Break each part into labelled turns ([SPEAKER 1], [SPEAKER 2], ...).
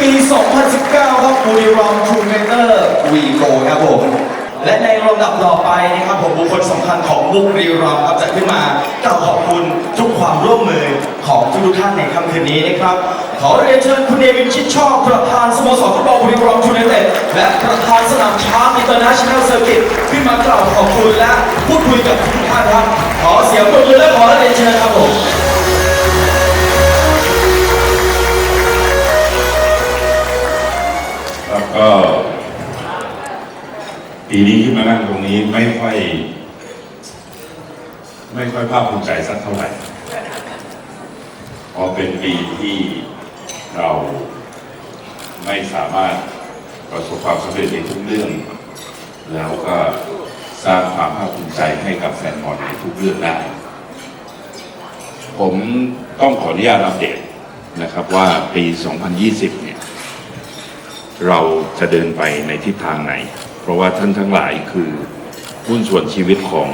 [SPEAKER 1] ปี 2019 ครับบุรีรัมย์ทูเมเตอร์วีโกครับผม และในลำดับต่อไปนะครับผมบุคคลสำคัญของบุรีรัมย์ครับจะขึ้นมากล่าวขอบคุณทุกความร่วมมือของทุกท่านในค่ำคืนนี้นะครับ ขอเรียนเชิญคุณเนวินชิดชอบประธานสโมสรฟุตบอลบุรีรัมย์ทูเนเต็ดและประธานสนามช้างอินเตอร์เนชั่นแนลเซอร์กิตขึ้นมากล่าวขอบคุณและพูดคุยกับทุกท่านครับ ขอเสียงปรบมือและขอเรียนเชิญครับผม
[SPEAKER 2] ก็ปีนี้ที่มานั่งตรงนี้ไม่ค่อย ไม่ค่อยภาคภูมิใจสักเท่าไหร่เพราะเป็นปีที่เราไม่สามารถประสบความสำเร็จในทุกเรื่อง แล้วก็สร้างความภาคภูมิใจให้กับแฟนบอลในทุกเรื่องได้ ผมต้องขออนุญาตอัปเดตนะครับว่าปี 2020 เราจะเดินไปในทิศทางไหน เพราะว่าท่านทั้งหลายคือหุ้นส่วนชีวิตของ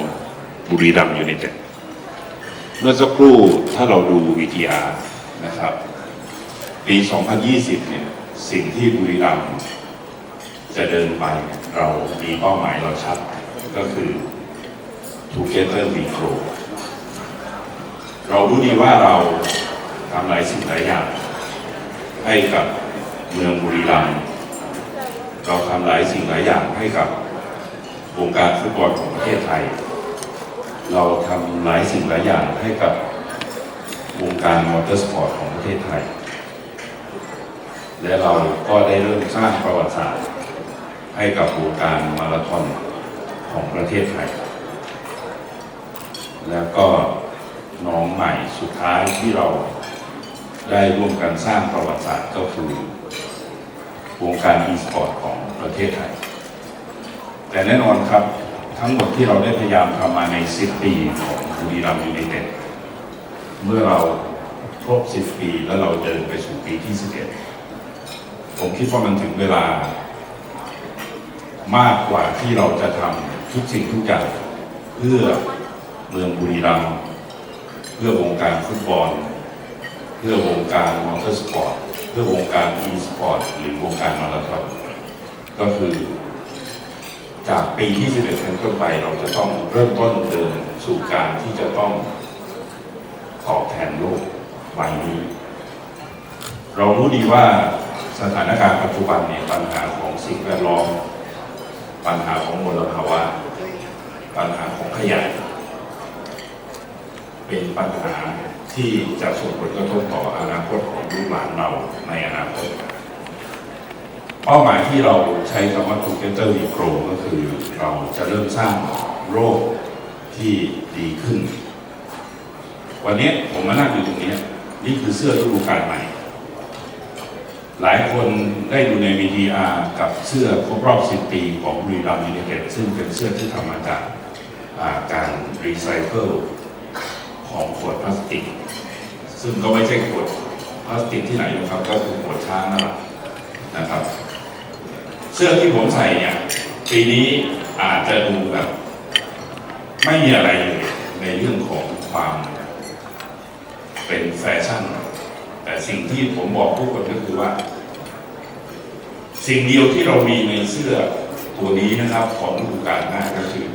[SPEAKER 2] บุรีรัมย์ยูไนเต็ดเมื่อสักครู่ถ้าเราดู VTR นะครับ ปี 2020 เนี่ยสิ่งที่บุรีรัมย์จะเดินไปเนี่ยเรามีเป้าหมายเราชัดก็คือ Together We Grow เรารู้ดีว่าเราทำหลายสิ่งหลายอย่างให้กับเมืองบุรีรัมย์ เราทำหลายสิ่งหลายอย่างให้กับวงการฟุตบอลของประเทศไทย เราทำหลายสิ่งหลายอย่างให้กับวงการมอเตอร์สปอร์ตของประเทศไทย และเราก็ได้เริ่มสร้างประวัติศาสตร์ให้กับวงการมาราธอนของประเทศไทย แล้วก็น้องใหม่สุดท้ายที่เราได้ร่วมกันสร้างประวัติศาสตร์ก็คือ วงการ e-sport ของประเทศไทย แต่แน่นอนครับทั้งหมดที่เราได้พยายามทำมาใน 10 ปีของบุรีรัมย์ยูไนเต็ดเมื่อเราครบ 10 ปีแล้วเราเดินไปสู่ปีที่ 11 ผมคิดว่ามันถึงเวลามากกว่าที่เราจะทำทุกสิ่งทุกอย่างเพื่อเมืองบุรีรัมย์เพื่อวงการฟุตบอล เพื่อวงการมอเตอร์สปอร์ต เพื่อวงการ e สปอร์ตหรือวงการมาราธอนก็คือ จากปีที่11เป็นต้นไปเราจะต้องเริ่มต้นเดินสู่การที่จะต้องตอบแทนโลกใบนี้ เรารู้ดีว่าสถานการณ์ปัจจุบันเนี่ยปัญหาของสิ่งแวดล้อม ปัญหาของมลภาวะ ปัญหาของขยะเป็นปัญหา ที่จะส่งผลกระทบต่ออนาคตของลูกหลานเราในอนาคตเป้าหมายที่เราใช้คำว่า Together We Grow ก็คือเราจะเริ่มสร้างโรคที่ดีขึ้น วันนี้ผมมานั่งอยู่ตรงนี้นี่คือเสื้อฤดูกาลใหม่ หลายคนได้ดูใน VTR กับเสื้อครบรอบ 10 ปีของบุรีรัมย์ยูไนเต็ดซึ่งเป็นเสื้อที่ทำมาจากาการรีไซเคิลของขวดพลาสติก ซึ่งก็ไม่ใช่ขวดพลาสติกที่ไหนนะครับ ก็คือขวดช้างนั่นแหละนะครับ เสื้อที่ผมใส่เนี่ยปีนี้อาจจะดูแบบไม่มีอะไรเลยในเรื่องของความเป็นแฟชั่น แต่สิ่งที่ผมบอกทุกคนก็คือว่า สิ่งเดียวที่เรามีในเสื้อตัวนี้นะครับ ของฤดูกาลหน้าก็คือ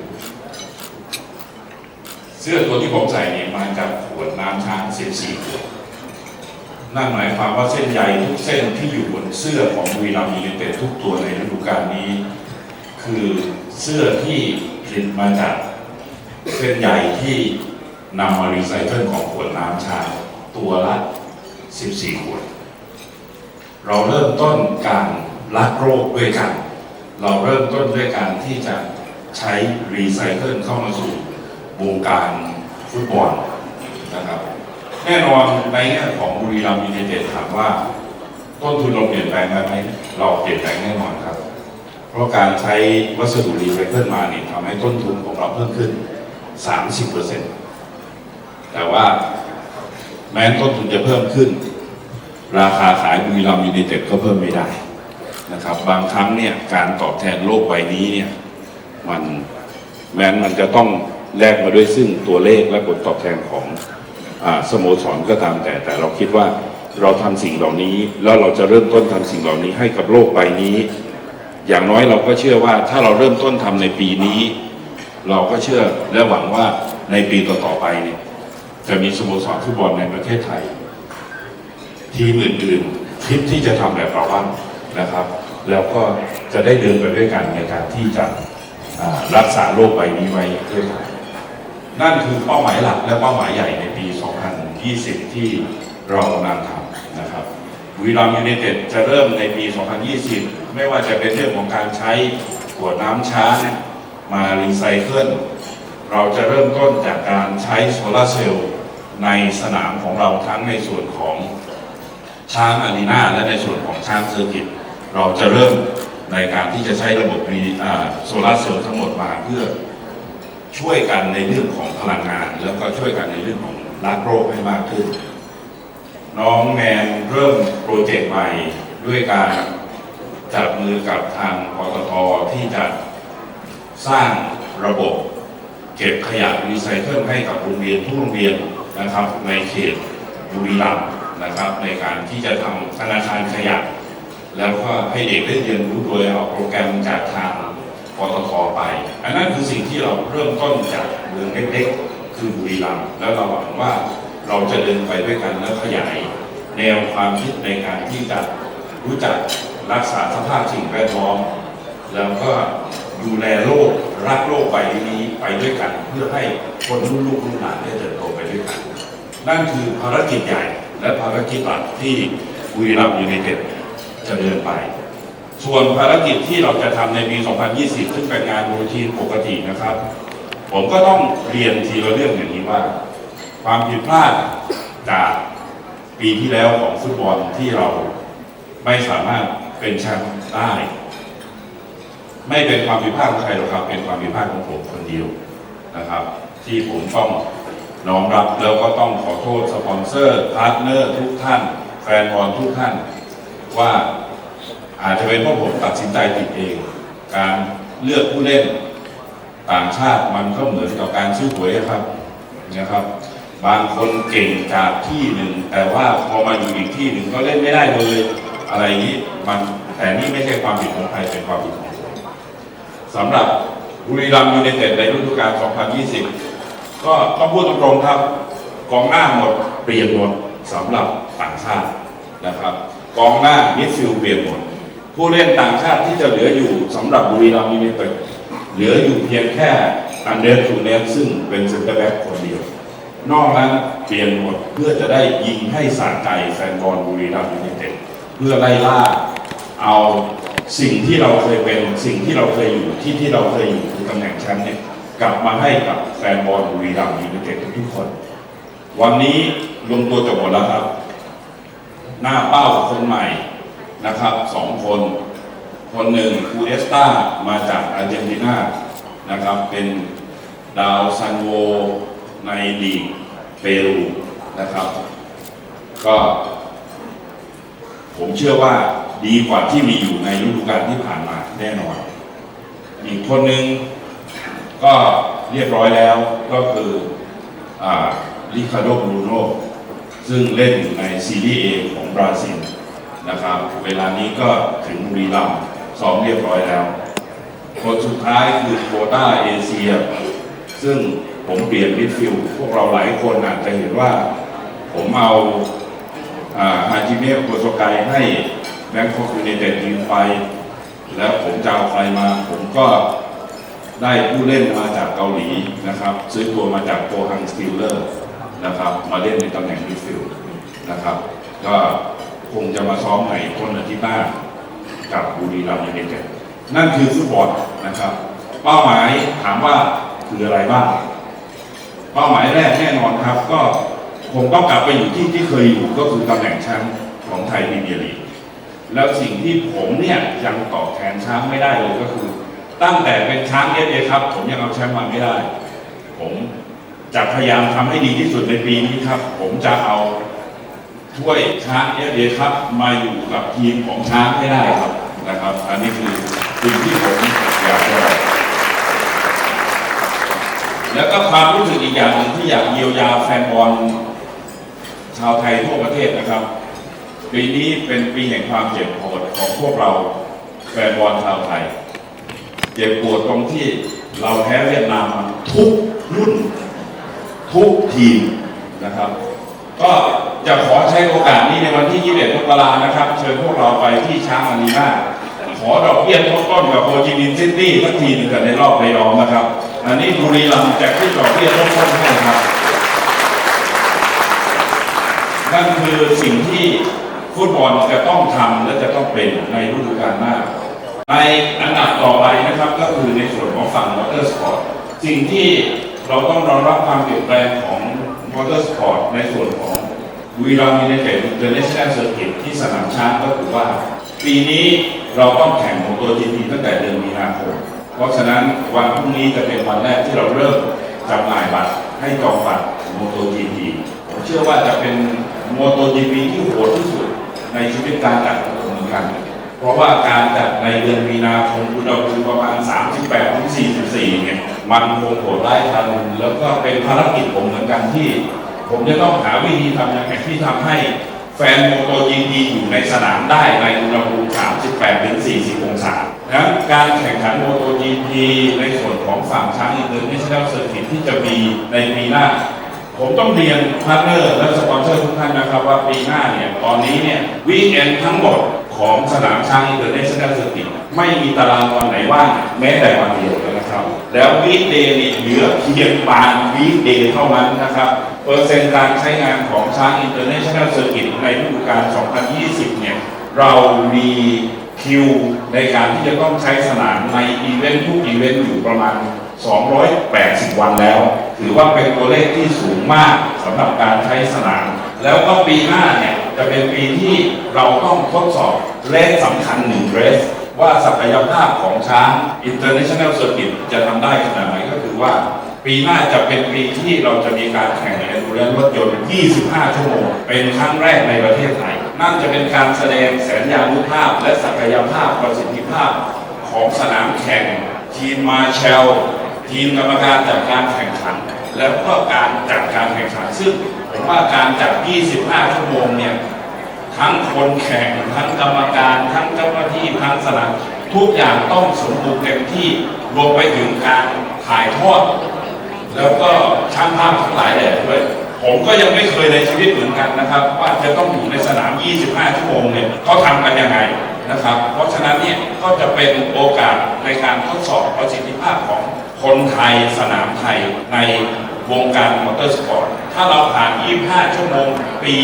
[SPEAKER 2] เสื้อตัวที่ผมใส่เนี่ยมาจากขวดน้ำช้าง14ขวด นั่นหมายความว่าเส้นใยทุกเส้นที่อยู่บนเสื้อของบุรีรัมย์ยูไนเต็ดทุกตัวในฤดูกาลนี้ คือเสื้อที่ผลิตมาจากเส้นใยที่นำมารีไซเคิลของขวดน้ำชาตัวละ 14 ขวด เราเริ่มต้นการรักโรคด้วยกัน เราเริ่มต้นด้วยการที่จะใช้รีไซเคิลเข้ามาสู่วงการฟุตบอล แน่นอนในแง่ของบุรีรัมย์ยูไนเต็ดถามว่า ต้นทุนเราเปลี่ยนแปลงได้ไหมเราเปลี่ยนแปลงแน่นอนครับ เพราะการใช้วัสดุรีไซเคิลมาเนี่ยทำให้ต้นทุนของเราเพิ่มขึ้น 30%แต่ว่าแม้ต้นทุนจะเพิ่มขึ้น ราคาขายบุรีรัมย์ยูไนเต็ดก็เพิ่มไม่ได้นะครับ บางครั้งเนี่ยการตอบแทนโลกใบนี้เนี่ยมันแม้นมันจะต้องแลกมาด้วยซึ่งตัวเลขและผลตอบแทนของ สโมสรก็ตามแต่แต่เราคิดว่าเราทำสิ่งเหล่านี้ แล้วเราจะเริ่มต้นทำสิ่งเหล่านี้ให้กับโลกใบนี้ อย่างน้อยเราก็เชื่อว่าถ้าเราเริ่มต้นทำในปีนี้ เราก็เชื่อและหวังว่าในปีต่อๆไปเนี่ยจะมีสโมสรฟุตบอลในประเทศไทย ทีมอื่นๆคิดที่จะทำแบบเราบ้างนะครับ แล้วก็จะได้เดินไปด้วยกันในการที่จะรักษาโลกใบนี้ไว้ด้วยกัน นั่นคือเป้าหมายหลักและเป้าหมายใหญ่ในปี 2020 ที่เรากำลังทำนะครับวีรัมยูเนเต็ดจะเริ่มในปี 2020 ไม่ว่าจะเป็นเรื่องของการใช้ขวดน้ำช้างมารีไซเคิลเราจะเริ่มต้นจากการใช้โซลาร์เซลล์ในสนามของเราทั้งในส่วนของช้างอารีนาและในส่วนของช้างเซอร์กิตเราจะเริ่มในการที่จะใช้ระบบโซลาร์เซลล์ทั้งหมดมาเพื่อ ช่วยกันในเรื่องของพลังงาน แล้วก็ช่วยกันในเรื่องของรักโรคให้มากขึ้น น้องแมนเริ่มโปรเจกต์ใหม่ด้วยการจับมือกับทางปตทที่จะสร้างระบบเก็บขยะรีไซเคิลให้กับโรงเรียนทุกโรงเรียนนะครับ ในเขตบุรีรัมย์นะครับ ในการที่จะทำธนาคารขยะ แล้วก็ให้เด็กได้เรียนรู้โดยเอาโปรแกรมจากทาง ปตทไป อันนั้นคือสิ่งที่เราเริ่มต้นจากเมืองเล็กๆ คือบุรีรัมย์แล้วเราหวังว่าเราจะเดินไปด้วยกันแล้วขยาย แนวความคิดในการที่จะรู้จักรักษาสภาพสิ่งแวดล้อม แล้วก็ดูแลโลกรักโลกใบนี้ไปด้วยกัน เพื่อให้คนรุ่นลูกรุ่นหลานได้เติบโตไปด้วยกัน นั่นคือภารกิจใหญ่และภารกิจหลักที่บุรีรัมย์ยูไนเต็ดจะเดินไป ส่วนภารกิจที่เราจะทำในปี 2020 ซึ่งเป็นงานรูทีนปกตินะครับ ผมก็ต้องเรียนทีละเรื่องอย่างนี้ว่า ความผิดพลาดจากปีที่แล้วของฟุตบอลที่เราไม่สามารถเป็นแชมป์ได้ ไม่เป็นความผิดพลาดของใครหรอกครับ เป็นความผิดพลาดของผมคนเดียวนะครับ ที่ผมต้องน้อมรับแล้วก็ต้องขอโทษสปอนเซอร์พาร์ทเนอร์ทุกท่าน แฟนบอลทุกท่านว่า อาจจะเป็นเพราะผมตัดสินใจผิดเอง การเลือกผู้เล่นต่างชาติมันก็เหมือนกับการซื้อหวยครับนะครับ บางคนเก่งจากที่หนึ่ง แต่ว่าพอมาอยู่อีกที่หนึ่งก็เล่นไม่ได้เลย อะไรนี้มันแต่นี่ไม่ใช่ความผิดของใครเป็นความผิดของผมสำหรับบุรีรัมย์ยูไนเต็ดในฤดูกาล 2020 ก็ต้องพูดตรงๆครับกองหน้าหมดเปลี่ยนหมดสำหรับต่างชาตินะครับกองหน้ามิดฟิลด์เปลี่ยนหมด ผู้เล่นต่างชาติที่จะเหลืออยู่สำหรับบุรีรัมย์ยูไนเต็ดเหลืออยู่เพียงแค่อันเดรสทูเนสซึ่งเป็นเซนเตอร์แบ็กคนเดียวนอกนั้นเปลี่ยนหมดเพื่อจะได้ยิงให้สะใจแฟนบอลบุรีรัมย์ยูไนเต็ดเพื่อไล่ล่าเอาสิ่งที่เราเคยเป็นสิ่งที่เราเคยอยู่ที่ที่เราเคยอยู่คือตำแหน่งแชมป์เนี่ยกลับมาให้กับแฟนบอลบุรีรัมย์ยูไนเต็ดทุกคน วันนี้ลงตัวจบหมดแล้วครับ หน้าเป้าคนใหม่ นะครับสองคน คนหนึ่งคูเอสตามาจากอาร์เจนตินานะครับเป็นดาวซันโวในลีกเปรูนะครับ ก็ ผมเชื่อว่าดีกว่าที่มีอยู่ในฤดูกาลที่ผ่านมาแน่นอน อีกคนหนึ่งก็เรียบร้อยแล้วก็คืออลิคาโดบรูโนซึ่งเล่นในซีรีส์เอของบราซิล นะครับ เวลานี้ก็ถึงบุรีรัมย์ซ้อมเรียบร้อยแล้ว คนสุดท้ายคือโคต้าเอเชีย ซึ่งผมเปลี่ยนมิดฟิลด์พวกเราหลายคนอาจจะเห็นว่า ผมเอาฮาจิเมะโกโซไกให้แบงคอกยูไนเต็ดยิงไป แล้วผมจะเอาใครมา ผมก็ได้ผู้เล่นมาจากเกาหลีนะครับ ซื้อตัวมาจากโปฮังสติลเลอร์นะครับ มาเล่นในตำแหน่งมิดฟิลด์นะครับ ก็ คงจะมาซ้อมในต้นอาทิตย์หน้ากับบุรีรัมย์ยูไนเต็ดนั่นคือฟุตบอลนะครับ เป้าหมายถามว่าคืออะไรบ้างเป้าหมายแรกแน่นอนครับ ก็ผมต้องกลับไปอยู่ที่ที่เคยอยู่ก็คือตำแหน่งแชมป์ของไทยพรีเมียร์ลีกแล้วสิ่งที่ผมเนี่ยยังตอบแทนช้างไม่ได้เลยก็คือ ตั้งแต่เป็นช้างเอฟเอครับ ผมยังเอาแชมป์มาไม่ได้ ผมจะพยายามทำให้ดีที่สุดในปีนี้ครับ ผมจะเอา ถ้วยช้างเอฟเอครับมาอยู่กับทีมของช้างให้ได้ครับนะครับ อันนี้คือสิ่งที่ผมอยากจะบอกแล้วก็ความรู้สึกอีกอย่างหนึ่งที่อยากเยียวยาแฟนบอลชาวไทยทั่วประเทศนะครับปีนี้เป็นปีแห่งความเจ็บปวดของพวกเราแฟนบอลชาวไทย เจ็บปวดตรงที่เราแพ้เวียดนามทุกรุ่น ทุกทีมนะครับ ก็ จะขอใช้โอกาสนี้ในวันที่ 21มกรานะครับ เชิญพวกเราไปที่ช้างอารีนาขอดอกเบี้ยทบต้นกับโฮจิมินห์ซิตี้สักทีหนึ่งกันในรอบในรองนะครับ อันนี้บุรีรัมย์จะขึ้นดอกเบี้ยทบต้นให้ครับนั่นคือสิ่งที่ฟุตบอลจะต้องทำและจะต้องเป็นในฤดูกาลหน้า ในอันดับต่อไปนะครับก็คือในส่วนของฝั่งมอเตอร์สปอร์ตสิ่งที่เราต้องรอรับความเปลี่ยนแปลงของมอเตอร์สปอร์ตในส่วนของ วีรัมยูไนเต็ดอินเอนชั่นแนลเซอร์กิตที่สนามช้างก็คือว่า ปีนี้เราต้องแข่งของตัวจีพีตั้งแต่เดือนมีนาคมเพราะฉะนั้นวันพรุ่งนี้จะเป็นวันแรกที่เราเริ่มจำหน่ายบัตรให้จองบัตรโมโตจีพีผมเชื่อว่าจะเป็นโมโตจีพีที่โหดที่สุดในชีวิตการจัดของมเหมือนกัน เพราะว่าการจัดในเดือนมีนาคมอุณหภูมิประมาณ 38ถึง44เนี่ยมันคงโหดร้ายทารุณแล้วก็เป็นภารกิจผมเหมือนกันที่ ผมจะต้องหาวิธีทำยังไงที่ทำให้แฟนโมโตจีพีอยู่ในสนามได้ในอุณหภูมิ 38 ถึง 40 องศานั้นการแข่งขันโมโตจีพีในส่วนของฝั่งช้างอินเตอร์เนชั่นแนลเซอร์กิตที่จะมีในปีหน้า ผมต้องเรียนพาร์ทเนอร์และสปอนเซอร์ทุกท่านนะครับว่าปีหน้าเนี่ย ตอนนี้เนี่ยวีคเอนทั้งหมดของสนามช้างอินเตอร์เนชั่นแนลเซอร์กิตไม่มีตารางวันไหนว่างแม้แต่วันเดียวเลยนะครับ แล้ววีเดย์นี่เหลือเพียงบางวีเดย์เท่านั้นนะครับ เปอร์เซ็นต์การใช้งานของช้างอินเตอร์เนชั่นแนลเซอร์กิตในฤดูกาล 2020 เนี่ย เรามีคิวในการที่จะต้องใช้สนามในอีเวนต์ทุกอีเวนต์อยู่ประมาณ 280 วันแล้ว ถือว่าเป็นตัวเลขที่สูงมากสำหรับการใช้สนาม แล้วก็ปีหน้าเนี่ย จะเป็นปีที่เราต้องทดสอบเลสสำคัญหนึ่งเรสว่าศักยภาพของช้าง International Circuit จะทำได้ขนาดไหนก็คือว่า ปีหน้าจะเป็นปีที่เราจะมีการแข่ง ในดูแลรถยนต์ 25 ชั่วโมง เป็นครั้งแรกในประเทศไทย นั่นจะเป็นการแสดงแสนยานุภาพ และศักยภาพประสิทธิภาพของสนามแข่ง ทีมมาเชล ทีมกรรมการจัดการแข่งขัน แล้วก็การจัดการแข่งขัน ซึ่งผมว่าการจัด 25 ชั่วโมงเนี่ยทั้งคนแข่งทั้งกรรมการทั้งเจ้าหน้าที่ทั้งสนามทุกอย่างต้องสมบูรณ์เต็มที่รวมไปถึงการถ่ายทอด แล้วก็ช่างภาพทั้งหลายแหล่ด้วย ผมก็ยังไม่เคยในชีวิตเหมือนกันนะครับ ว่าจะต้องอยู่ในสนาม 25 ชั่วโมงเนี่ยเขาทำกันยังไงนะครับ เพราะฉะนั้นเนี่ยก็จะเป็นโอกาสในการทดสอบประสิทธิภาพของคนไทยสนามไทยในวงการมอเตอร์สปอร์ต ถ้าเราผ่าน 25 ชั่วโมง ปี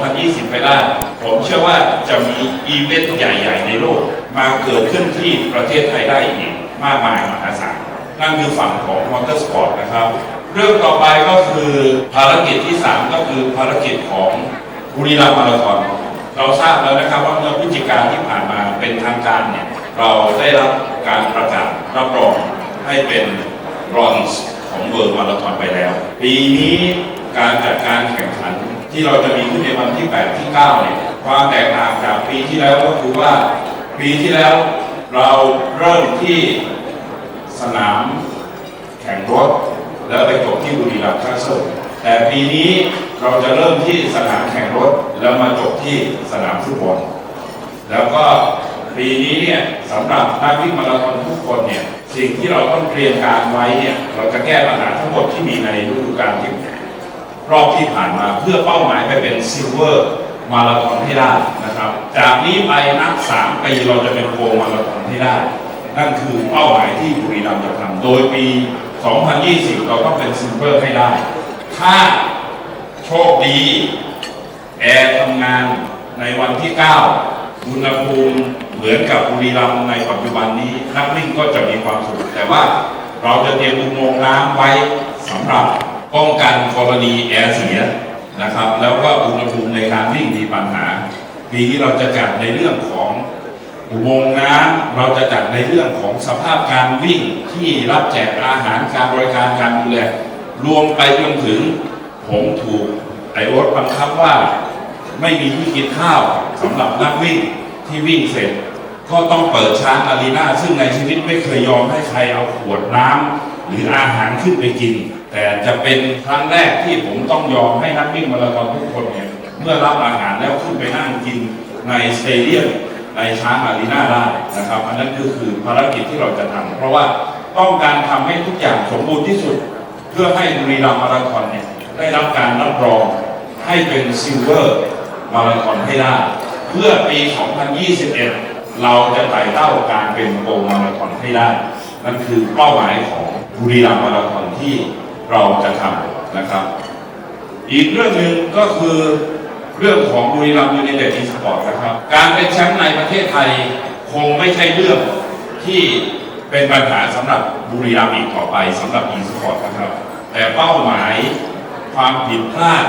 [SPEAKER 2] 2020 ไปได้ผมเชื่อว่าจะมีอีเวนต์ใหญ่ ๆ ในโลก มาเกิดขึ้นที่ประเทศไทยได้อีกมากมายมหาศาล นั่นคือฝั่งของมอเตอร์สปอร์ตนะครับ เรื่องต่อไปก็คือภารกิจที่ 3 ก็คือภารกิจของบุรีรัมย์มาราธอนเราทราบแล้วนะครับว่าเมื่อพฤศจิกาที่ผ่านมาเป็นทางการเนี่ยเราได้รับการประกาศรับรองให้เป็นบรอนซ์ของเวิร์มาราธอนไปแล้ว ปีนี้การจัดการแข่งขันที่เราจะมีขึ้นในวันที่ 8 ที่ 9 เนี่ยความแตกต่างจากปีที่แล้วก็คือว่าปีที่แล้วเราเริ่มที่สนามแข่งรถ แล้วไปจบที่บุรีรัมย์คาสเซิลแต่ปีนี้เราจะเริ่มที่สนามแข่งรถ แล้วมาจบที่สนามฟุตบอลแล้วก็ปีนี้เนี่ยสำหรับนักวิ่งมาราธอนทุกคนเนี่ยสิ่งที่เราต้องเตรียมการไว้เนี่ยเราจะแก้ปัญหาทั้งหมดที่มีในฤดูกาลที่รอบที่ผ่านมาเพื่อเป้าหมายไปเป็นซิลเวอร์มาราธอนให้ได้นะครับ จากนี้ไปนับสามปีเราจะเป็นโกลมาราธอนให้ได้ นั่นคือเป้าหมายที่บุรีรัมย์จะทำโดยปี 2020 เราต้องเป็นซิลเวอร์ให้ได้ ถ้าโชคดี แอร์ทำงานในวันที่ 9 อุณหภูมิเหมือนกับบุรีรัมย์ในปัจจุบันนี้ นักวิ่งก็จะมีความสุข แต่ว่าเราจะเตรียมอุโมงค์น้ำไว้สำหรับป้องกันกรณีแอร์เสียนะครับ แล้วก็อุณหภูมิในการวิ่งมีปัญหาปีนี้เราจะจัดในเรื่องของ อุโมงค์น้ำเราจะจัดในเรื่องของสภาพการวิ่งที่รับแจกอาหารการบริการการดูแลรวมไปจนถึงผมถูกไอโอสบังคับว่าไม่มีที่กินข้าวสำหรับนักวิ่งที่วิ่งเสร็จ ก็ต้องเปิดช้างอารีนาซึ่งในชีวิตไม่เคยยอมให้ใครเอาขวดน้ำหรืออาหารขึ้นไปกิน แต่จะเป็นครั้งแรกที่ผมต้องยอมให้นักวิ่งมาราธอนทุกคนเนี่ยเมื่อรับอาหารแล้วขึ้นไปนั่งกินในสเตเดียม ในช้างอารีนาได้นะครับ อันนั้นก็คือภารกิจที่เราจะทำเพราะว่าต้องการทำให้ทุกอย่างสมบูรณ์ที่สุด เพื่อให้บุรีรัมย์มาราธอนเนี่ยได้รับการรับรองให้เป็นซิลเวอร์มาราธอนให้ได้ เพื่อปี 2021 เราจะไต่เต้าการเป็นโกลมาราธอนให้ได้ นั่นคือเป้าหมายของบุรีรัมย์มาราธอนที่เราจะทำนะครับ อีกเรื่องหนึ่งก็คือ เรื่องของบุรีรัมย์ยูไนเต็ดอีสปอร์ตนะครับ การเป็นแชมป์ในประเทศไทยคงไม่ใช่เรื่องที่เป็นปัญหาสำหรับบุรีรัมย์อีกต่อไปสำหรับอีสปอร์ตนะครับ แต่เป้าหมายความผิดพลาด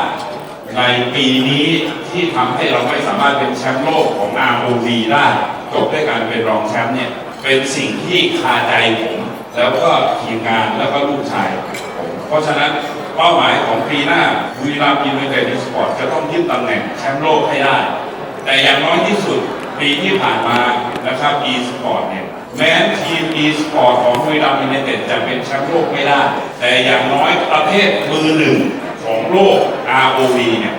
[SPEAKER 2] ในปีนี้ที่ทำให้เราไม่สามารถเป็นแชมป์โลกของ ROV ได้จบด้วยการเป็นรองแชมป์เนี่ยเป็นสิ่งที่คาใจผม แล้วก็ทีมงานแล้วก็ลูกชายผมเพราะฉะนั้น เป้าหมายของปีหน้าบุรีรัมย์ยูไนเต็ดอีสปอร์ตจะต้องยึดตำแหน่งแชมป์โลกให้ได้ แต่อย่างน้อยที่สุดปีที่ผ่านมานะครับ e สปอร์ตเนี่ยแม้ทีม e สปอร์ตของบุรีรัมย์ยูไนเต็ดจะเป็นแชมป์โลกไม่ได้ แต่อย่างน้อยประเภทมือหนึ่งของโลก ROV เนี่ย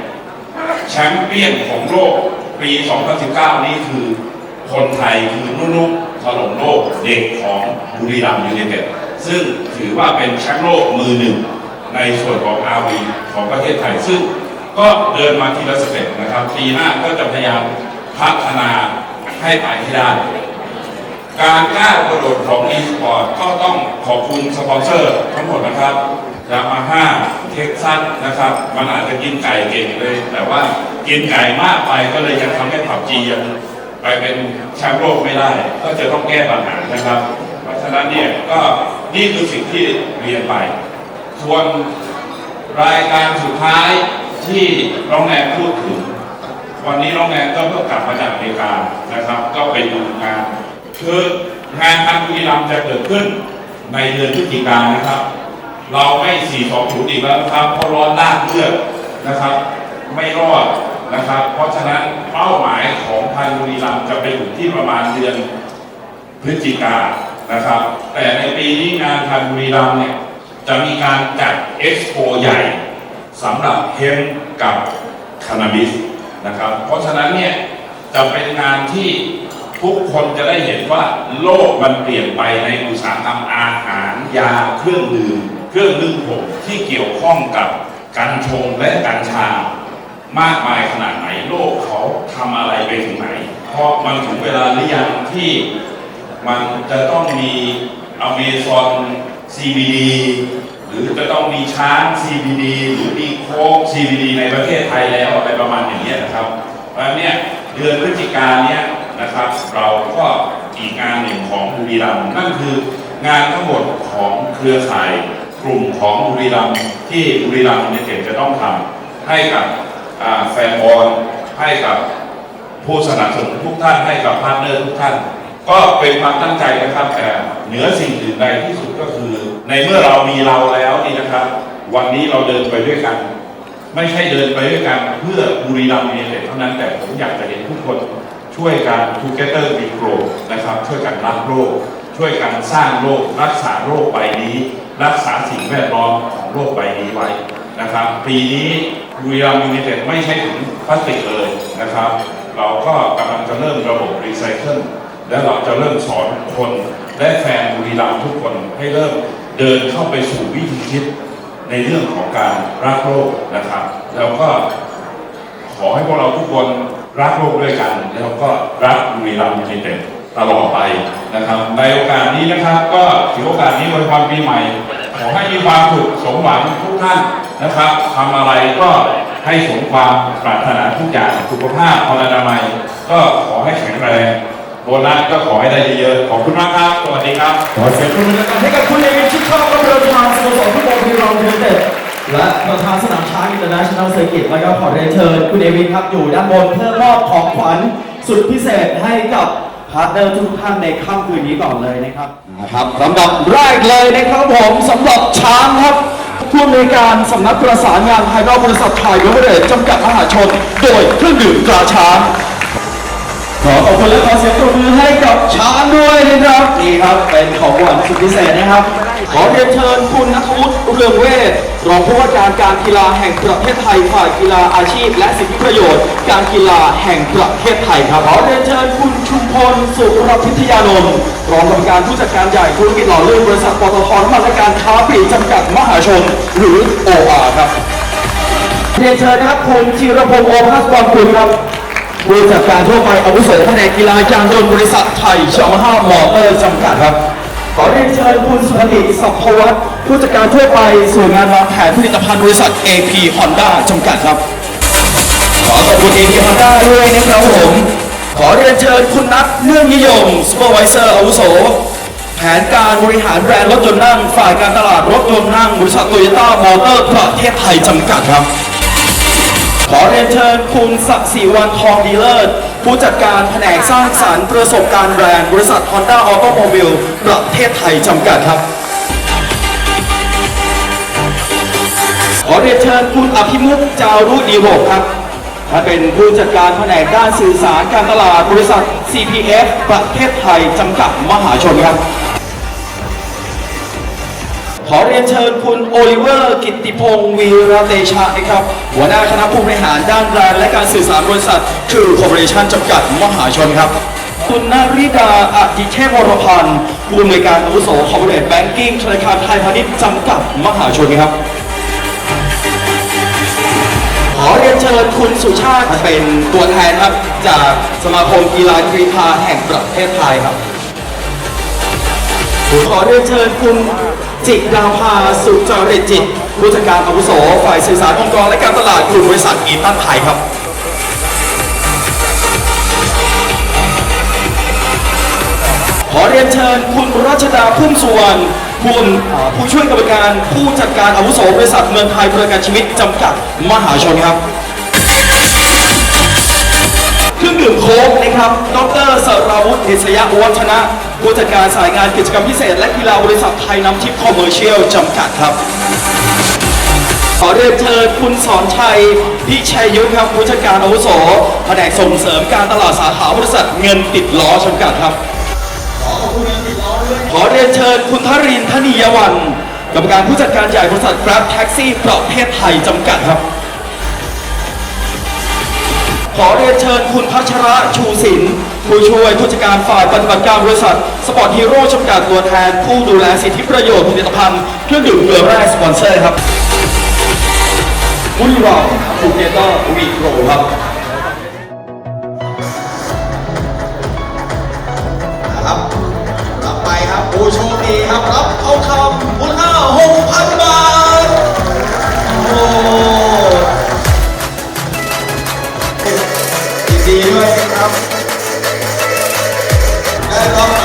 [SPEAKER 2] แชมป์เปี้ยนของโลกปี 2019 นี้คือคนไทยคือนุ่นุกถล่มโลกเด็กของบุรีรัมย์ยูไนเต็ดซึ่งถือว่าเป็นแชมป์โลกมือหนึ่ง ในส่วนของ RV ของประเทศไทย ซึ่งก็เดินมาทีละสเต็ปนะครับ ปีหน้าก็จะพยายามพัฒนาให้ไปให้ได้ การก้าวกระโดดของ e-sport ก็ต้องขอบคุณสปอนเซอร์ทั้งหมดนะครับยามาฮ่าเท็กซัสนะครับ มันอาจจะกินไก่เก่งเลย แต่ว่ากินไก่มากไปก็เลยยังทำให้ผับจียังไปเป็นแชมป์โลกไม่ได้ ก็จะต้องแก้ปัญหานะครับ เพราะฉะนั้นเนี่ยก็นี่คือสิ่งที่เรียนไป ส่วนรายการสุดท้ายที่น้องแนนพูดถึงวันนี้น้องแนนก็เพิ่งกลับมาจากอเมริกานะครับ ก็ไปดูงาน คืองานทางบุรีรัมจะเกิดขึ้นในเดือนพฤศจิกายนนะครับ เราไม่420อีกแล้วครับเพราะร้อนลาเลือดนะครับ ไม่รอดนะครับ เพราะฉะนั้นเป้าหมายของพันบุรีรัมจะไปอยู่ที่ประมาณเดือนพฤศจิกายนนะครับ แต่ในปีนี้งานพันบุรีรัมเนี่ย จะมีการจัดเอ็กซ์โปใหญ่สำหรับเฮมกับคานาบิสนะครับ เพราะฉะนั้นเนี่ยจะเป็นงานที่ทุกคนจะได้เห็นว่าโลกมันเปลี่ยนไปในอุตสาหกรรมอาหารยาเครื่องดื่ม เครื่องนึ่งผมที่เกี่ยวข้องกับกัญชงและกัญชามากมายขนาดไหนโลกเขาทำอะไรไปถึงไหน เพราะมันถึงเวลาหรือยังที่มันจะต้องมีอเมซอน CBD หรือจะต้องมีช้าง CBD หรือมีโค้ก CBD ในประเทศไทยแล้วอะไรประมาณอย่างนี้ยนะครับเพราะฉะนั้นเนี่ยเดือนพฤศจิกายนเนี้ยนะครับ เราก็อีกงานหนึ่งของบุรีรัมย์นั่นคืองานทั้งหมดของเครือข่ายกลุ่มของบุรีรัมย์ที่บุรีรัมย์ในเขตจะต้องทำให้กับแฟนบอลให้กับผู้สนับสนุนทุกท่านให้กับพาร์ทเนอร์ทุกท่าน ก็เป็นความตั้งใจนะครับแต่เหนือสิ่งอื่นใดที่สุดก็คือ ในเมื่อเรามีเราแล้วนี่นะครับ วันนี้เราเดินไปด้วยกัน ไม่ใช่เดินไปด้วยกันเพื่อบุรีรัมย์ยูไนเต็ดเท่านั้นแต่ผมอยากจะเห็นทุกคนช่วยกัน together we grow นะครับช่วยกันรักโลกช่วยกันสร้างโลกรักษาโลกใบนี้ รักษาสิ่งแวดล้อมของโลกใบนี้ไว้นะครับปีนี้บุรีรัมย์ยูไนเต็ดไม่ใช่ถุงพลาสติกเลยนะครับ เราก็กำลังจะเริ่มระบบรีไซเคิล และเราจะเริ่มสอนคนและแฟนบุรีรัมย์ทุกคนให้เริ่มเดินเข้าไปสู่วิธีคิดในเรื่องของการรักโลกนะครับ แล้วก็ขอให้พวกเราทุกคนรักโลกด้วยกัน แล้วก็รักบุรีรัมย์ยูไนเต็ดตลอดไปนะครับ ในโอกาสนี้นะครับ ก็ถือโอกาสนี้อวยพรปีใหม่ ขอให้มีความสุขสมหวังทุกท่านนะครับทำอะไรก็ให้สมความปรารถนาทุกอย่างสุขภาพพลานามัย ก็ขอให้แข็งแรง โบนัสก็ขอให้ได้เยอะๆขอบคุณมากครับ สวัสดีครับ
[SPEAKER 1] ขอเสียงปรบมือดังๆให้กับคุณเอวินชิดชอบกับประธานสโมสรฟุตบอลบุรีรัมย์ยูไนเต็ดและประธานสนามช้างอินเตอร์เนชั่นแนลเซอร์กิตแล้วก็ขอเรียนเชิญคุณเอวินครับอยู่ด้านบนเพื่อมอบของขวัญสุดพิเศษให้กับพาร์ทเนอร์ทุกท่านในค่ำคืนนี้ก่อนเลยนะครับ
[SPEAKER 3] นะครับลำดับแรกเลยนะครับผมสำหรับช้างครับผู้อำนวยการสำนักประสานงานภายนอกบริษัทไทยเวเวอเรจจำกัดมหาชน โดยเครื่องดื่มตราช้าง
[SPEAKER 1] ขอขอบคุณและขอเสียงปรบมือให้กับช้างด้วยนะครับนี่ครับเป็นของขวัญสุดพิเศษนะครับ
[SPEAKER 3] ขอเรียนเชิญคุณนัทวุฒิเรืองเวทรองผู้ว่าการการกีฬาแห่งประเทศไทยฝ่ายกีฬาอาชีพ และสิทธิประโยชน์ การกีฬาแห่งประเทศไทยครับขอเรียนเชิญคุณชุมพลสุรพิทยานนท์รองกรรมการผู้จัดการใหญ่ธุรกิจหล่อเลื่อนบริษัทปตทน้ำมันและการค้าปลีกจำกัดมหาชน หรือ OR ครับเรียนเชิญนะครับคุณจิรพงศ์โอภาสกรคุณครับ ผู้จัดการทั่วไปอาวุโสแผนกกีฬายานยนต์บริษัทไทยชามาฮ่ามอเตอร์จำกัดครับ ขอเรียนเชิญคุณสุภกิจสัพพวัฒน์ผู้จัดการทั่วไปส่วนงานวางแผนผลิตภัณฑ์บริษัท AP Honda จำกัดครับ ขอขอบคุณ AP Honda ด้วยนะครับผม ขอเรียนเชิญคุณนัทเนื่องนิยมซูเปอร์วิเซอร์อาวุโสแผนการบริหารแบรนด์รถยนต์นั่ง ฝ่ายการตลาดรถยนต์นั่งบริษัทโตโยต้ามอเตอร์ประเทศไทยจำกัดครับ ขอเรียนเชิญคุณศักดิ์ศรีวันทองดีเลิศผู้จัดการแผนกสร้างสรรค์ประสบการณ์แบรนด์บริษัท Honda Automobile ประเทศไทยจำกัดครับ ขอเรียนเชิญคุณอภิมุขจารุดีโรครับท่านเป็นผู้จัดการแผนกด้านสื่อสารการตลาดบริษัท CPF ประเทศไทยจำกัดมหาชนครับ ขอเรียนเชิญคุณโอลิเวอร์ กิติพงศ์วีระเตชะนะครับ หัวหน้าคณะผู้บริหารด้านแบรนด์และการสื่อสารบริษัททรูคอร์ปอเรชั่นจำกัดมหาชนครับ คุณนาริดาอดิเทพวรพันธ์ผู้อำนวยการอาวุโสคอร์ปอเรทแบงกิ้งธนาคารไทยพาณิชย์จำกัดมหาชนครับขอเรียนเชิญคุณสุชาติเป็นตัวแทนครับจากสมาคมกีฬากรีฑาแห่งประเทศไทยครับขอเรียนเชิญคุณ จิตดาวภาสุจริตจิตผู้จัดการอาวุโสฝ่ายสื่อสารองค์กรและการตลาดกลุ่มบริษัทอีตันไทยครับขอเรียนเชิญคุณรัชดาพุ่มสุวรรณผู้ผู้ช่วยกรรมการผู้จัดการอาวุโสบริษัทเมืองไทยประกันชีวิตจำกัดมหาชนครับ เครื่องดื่มโค้กนะครับ ดรสราวุฒิเดชยะวัฒนะผู้จัดการสายงานกิจกรรมพิเศษ และกีฬาบริษัทไทยน้ำทิพย์คอมเมอร์เชียลจำกัดครับ ขอเรียนเชิญคุณสอนชัยพิชัยยุทธครับผู้จัดการอาวุโสแผนกส่งเสริมการตลาดสาขาบริษัทเงินติดล้อจำกัดครับ ขอเรียนเชิญคุณทรินทนียวันกรรมการผู้จัดการใหญ่บริษัท Grab Taxi ประเทศไทยจำกัดครับ ขอเรียนเชิญคุณพัชระชูศิลป์ผู้ช่วยผู้จัดการฝ่ายปฏิบัติการบริษัท สปอร์ตฮีโร่จำกัดตัวแทน ผู้ดูแลสิทธิประโยชน์ผลิตภัณฑ์เครื่องดื่มเกลือแร่สปอนเซอร์ครับบุรีรัมย์คูเนเตอร์วีโปรครับ
[SPEAKER 1] ครับรับไปครับผู้โชคดีครับรับเอาคำ
[SPEAKER 3] มูลค่า6,000 บาทโอ้ ดีด้วยนะครับได้รับ